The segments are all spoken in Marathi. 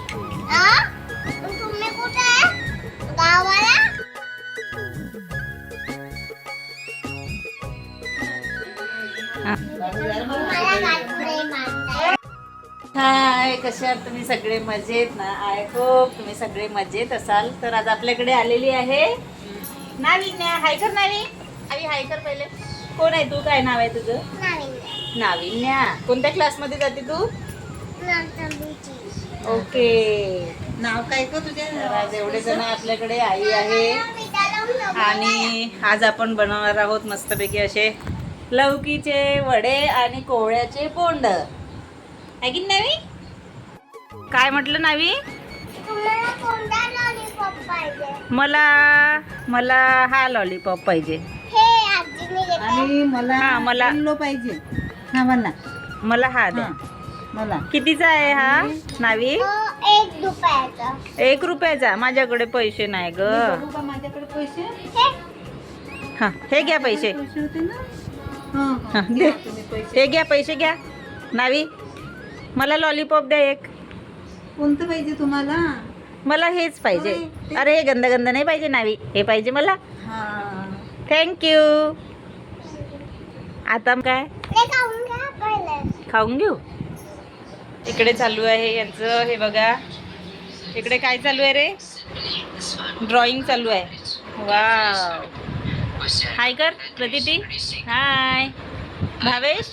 तुम्ही कुठे गावाला हाय कसे आहात तुम्ही सगळे? मजेत ना? आय होप तुम्ही सगळे मजेत असाल. तर आज आपल्याकडे आलेली आहे नाविन्या. हाय कर नावी. नावी हाय कर पहिले. कोण आहे तू? काय नाव आहे तुझं? नवीन नाविन्या. कोणत्या क्लासमध्ये जाते तू? ओके. नाव काय का तुझ्या आज एवढे जण आपल्याकडे आई आहे. आणि आज आपण बनवणार आहोत मस्तपैकी असे लौकीचे वडे आणि कोवळ्याचे बोंड. आहे की नावी? काय म्हटलं नावी? मला मला हा लॉलीपॉप पाहिजे. हे आणि मला हा, मला- पाहिजे. हा मला मला हा द्या. मला कितीचा आहे हा? नावी? एक रुपयाचा. एक रुपयाचा? माझ्याकडे पैसे नाही ग. माझ्याकडे पैसे? हे? हा घ्या पैसे. पैसे होते ना? हा, हा, हा. घ्या. पैसे. हे घ्या नावी मला लॉलीपॉप द्या एक. कोणतं पाहिजे तुम्हाला? मला हेच पाहिजे. अरे हे गंद गंद नाही पाहिजे नावी. हे पाहिजे मला. हा. थँक्यू आता काय? खाऊन घेऊ? इकडे चालू आहे यांचं हे बघा. इकडे काय चालू आहे रे? ड्रॉइंग चालू आहे. वा हाय कर प्रतिती. हाय भावेश?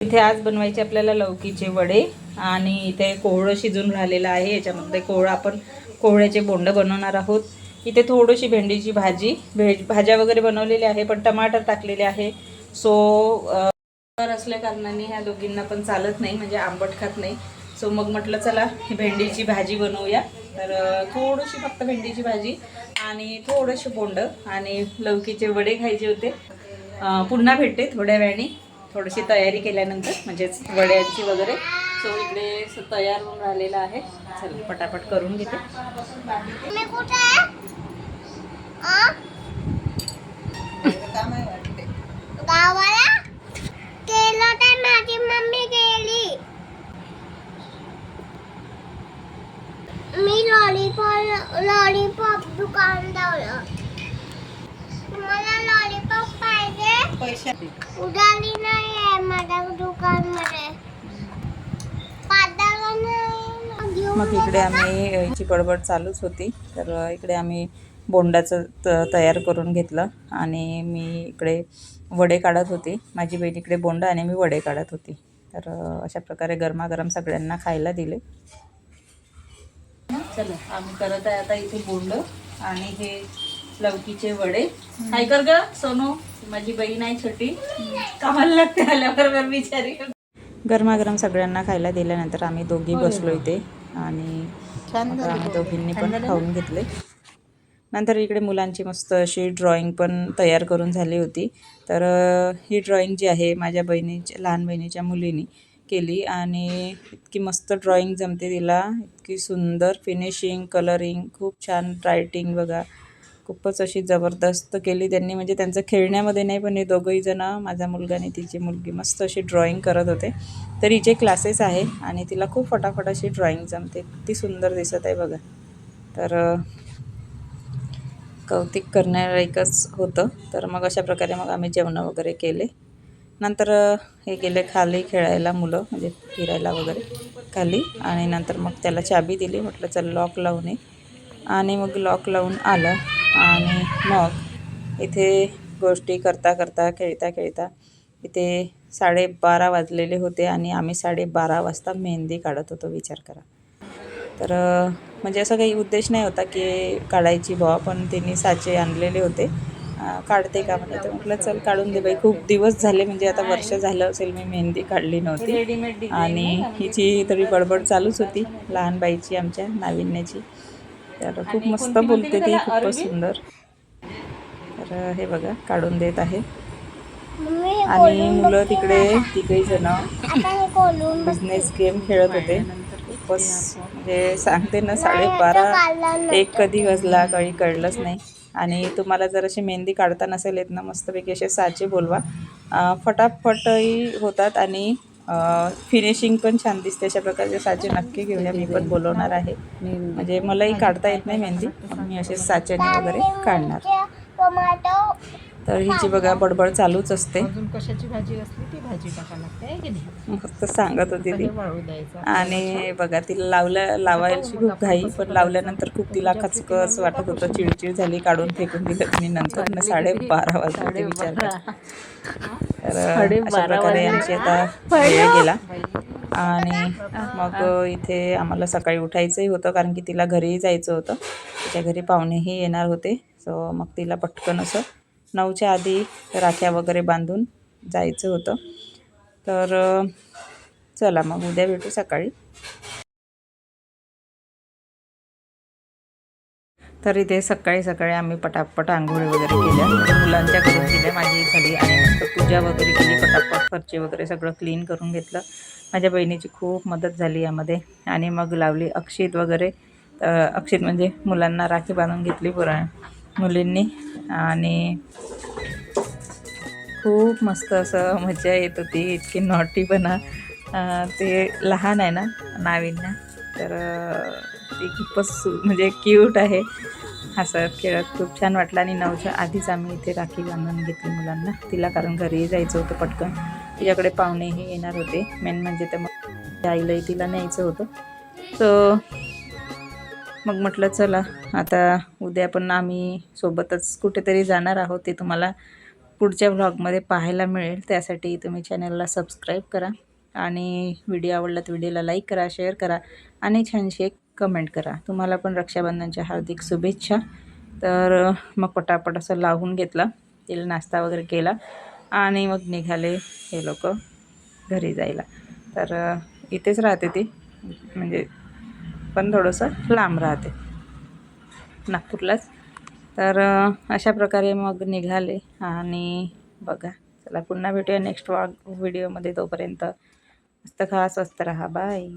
इथे आज बनवायचे आपल्याला लौकीचे वडे आणि इथे कोवळं शिजून राहिलेलं आहे. याच्यामध्ये कोवळं आपण कोवळ्याचे बोंड बनवणार आहोत. इथे थोडीशी भेंडीची भाजी भेज भाज्या वगैरे बनवलेल्या आहे पण टमाटर टाकलेले आहे. सो तर असल्या कारणाने ह्या दोघींना पण चालत नाही म्हणजे आंबट खात नाही. सो मग म्हटलं चला भेंडीची भाजी बनवूया. तर थोडीशी फक्त भेंडीची भाजी आणि थोडंशी बोंड आणि लौकीचे वडे खायचे होते. पुन्हा भेटते थोड्या वेळाने. थोडीशी तयारी केल्यानंतर म्हणजेच वड्यांची वगैरे. सो इकडे तयार होऊन राहिलेलं आहे. चल पटापट करून घेते. माझी मम्मी गेली मी लॉलीपॉप लॉलीपॉप दुकान लावलं तुम्हाला लॉलीपॉप पाहिजे पैसे उडाली नाही आहे माझ्या दुकानमध्ये. मग इकडे आम्ही याची बडबड चालूच होती. तर इकडे आम्ही बोंडाचं त तयार करून घेतलं. आणि मी इकडे वडे काढत होते. माझी बहीण इकडे बोंड आणि मी वडे काढत होती. तर अशा प्रकारे गरमागरम सगळ्यांना खायला दिले. चला आम्ही करत आहे आता इथे बोंड आणि हे लवकीचे वडे. काय कर ग सोनू. माझी बहीण आहे छोटी. कामाला लागते आल्याबरोबर बिचारी. गरमागरम सगळ्यांना खायला दिल्यानंतर आम्ही दोघी बसलो इथे. आणि आम्ही. दोघींनी पण खाऊन घेतले. नंतर इकडे मुलांची मस्त अशी ड्रॉइंग पण तयार करून झाली होती. तर ही ड्रॉइंग जी आहे माझ्या बहिणीच्या लहान बहिणीच्या मुलीनी केली. आणि इतकी मस्त ड्रॉइंग जमते तिला. इतकी सुंदर फिनिशिंग कलरिंग खूप छान रायटिंग बघा. खूपच अशी जबरदस्त केली त्यांनी. म्हणजे त्यांचं खेळण्यामध्ये नाही पण हे दोघंही जणं माझा मुलगा आणि तिची मुलगी मस्त अशी ड्रॉईंग करत होते. तर हिचे क्लासेस आहे आणि तिला खूप फटाफट अशी ड्रॉईंग जमते. किती सुंदर दिसत आहे बघा. तर कौतिक करण्यालायकच होतं. तर मग अशा प्रकारे मग आम्ही जेवणं वगैरे केले. नंतर हे गेले खाली खेळायला मुलं म्हणजे फिरायला वगैरे खाली. आणि नंतर मग त्याला चाबी दिली. म्हटलं चल लॉक लावून ये. आणि मग लॉक लावून आलं. आणि मग इथे गोष्टी करता करता खेळता खेळता इथे साडेबारा वाजलेले होते आणि आम्ही साडेबारा वाजता मेहंदी काढत होतो विचार करा. तर म्हणजे असं काही उद्देश नाही होता की काढायची भावा पण त्यांनी साचे आणलेले होते. काढते का म्हणजे तर म्हटलं चल काढून दे बाई. खूप दिवस झाले म्हणजे आता वर्ष झालं असेल मी मेहंदी काढली नव्हती. आणि हिची तरी बडबड चालूच होती लहान बाईची आमच्या नाविन्याची. तर खूप मस्त बोलते ती खूपच सुंदर. तर हे बघा काढून देत आहे. मम्मी आणि मुलं तिकडे. तिघही जण हे बिझनेस गेम खेळत होते. खूपच म्हणजे सांगते ना साडेबारा एक कधी वाजला काही कळलंच नाही. आणि तुम्हाला जर अशी मेहंदी काढता नसेल येत ना मस्तपैकी असे साचे बोलवा. फटाफटही होतात आणि फिनिशिंग पण छान दिसते अशा प्रकारचे साचे नक्की घेऊया. मी पण बोलवणार आहे. म्हणजे मलाही काढता येत नाही मेहंदी. मी असे साच्याने वगैरे काढणार. टोमॅटो तर हिची बघा बडबड चालूच असते. कशाची भाजी असली ती भाजी टाका मस्त सांगत होती ती. हे आणि बघा तिला लावल्या लावायची खूप घाई पण लावल्यानंतर खूप तिला खचकच वाटत होतं चिडचिड झाली काढून फेकून दिलं तिने नंतर न साडेबारा वाजता ते विचार. तर अशा प्रकारे आमची आता वेळ गेला. आणि मग इथे आम्हाला सकाळी उठायचंही होतं कारण की तिला घरीही जायचं होतं. तिच्या घरी पाहुणेही येणार होते. सो मग तिला पटकन असं नऊच्या आधी राख्या वगैरे बांधून जायचं होतं. तर चला मग उद्या भेटू सकाळी. तर इथे सकाळी सकाळी आम्ही पटापट आंघोळी वगैरे केल्या. मुलांच्या घरी दिल्या माझी झाली आणि मस्त पूजा वगैरे केली. पटापट फरची वगैरे सगळं क्लीन करून घेतलं. माझ्या बहिणीची खूप मदत झाली यामध्ये. आणि मग लावली अक्षित वगैरे. तर अक्षित म्हणजे मुलांना राखी बांधून घेतली पुरा मुलींनी. आणि खूप मस्त असं मजा येत होती. इतकी नॉटीपणा पण ते लहान आहे ना नाविन्या. तर ती खूपच म्हणजे क्यूट आहे. हसत खेळत खूप छान वाटलं. आणि नऊच्या आधीच आम्ही इथे राखी बांधून घेतली मुलांना. तिला कारण घरीही जायचं होतं पटकन. तिच्याकडे पाहुणेही येणार होते. मेन म्हणजे तर मग आईलाही तिला न्यायचं होतं. तर मग म्हटलं चला आता उद्या पण आम्ही सोबतच कुठेतरी जाणार आहोत. ते तुम्हाला पुढच्या व्लॉगमध्ये पाहायला मिळेल. त्यासाठी तुम्ही चॅनलला सबस्क्राईब करा आणि व्हिडिओ आवडला तर व्हिडिओला लाईक करा शेअर करा आणि छानशी एक कमेंट करा. तुम्हाला पण रक्षाबंधनच्या हार्दिक शुभेच्छा. तर मग पटापट असं लावून घेतलं. तिला नाश्ता वगैरे केला आणि मग निघाले हे लोक घरी जायला. तर इथेच राहते ती. म्हणजे पण थोडंसं लांब राहते. नागपूरलाच. तर अशा प्रकारे मग निघाले आणि बघा चला पुन्हा भेटूया नेक्स्ट व्लॉग व्हिडिओमध्ये तोपर्यंत मस्त खा स्वस्त राहा. बाय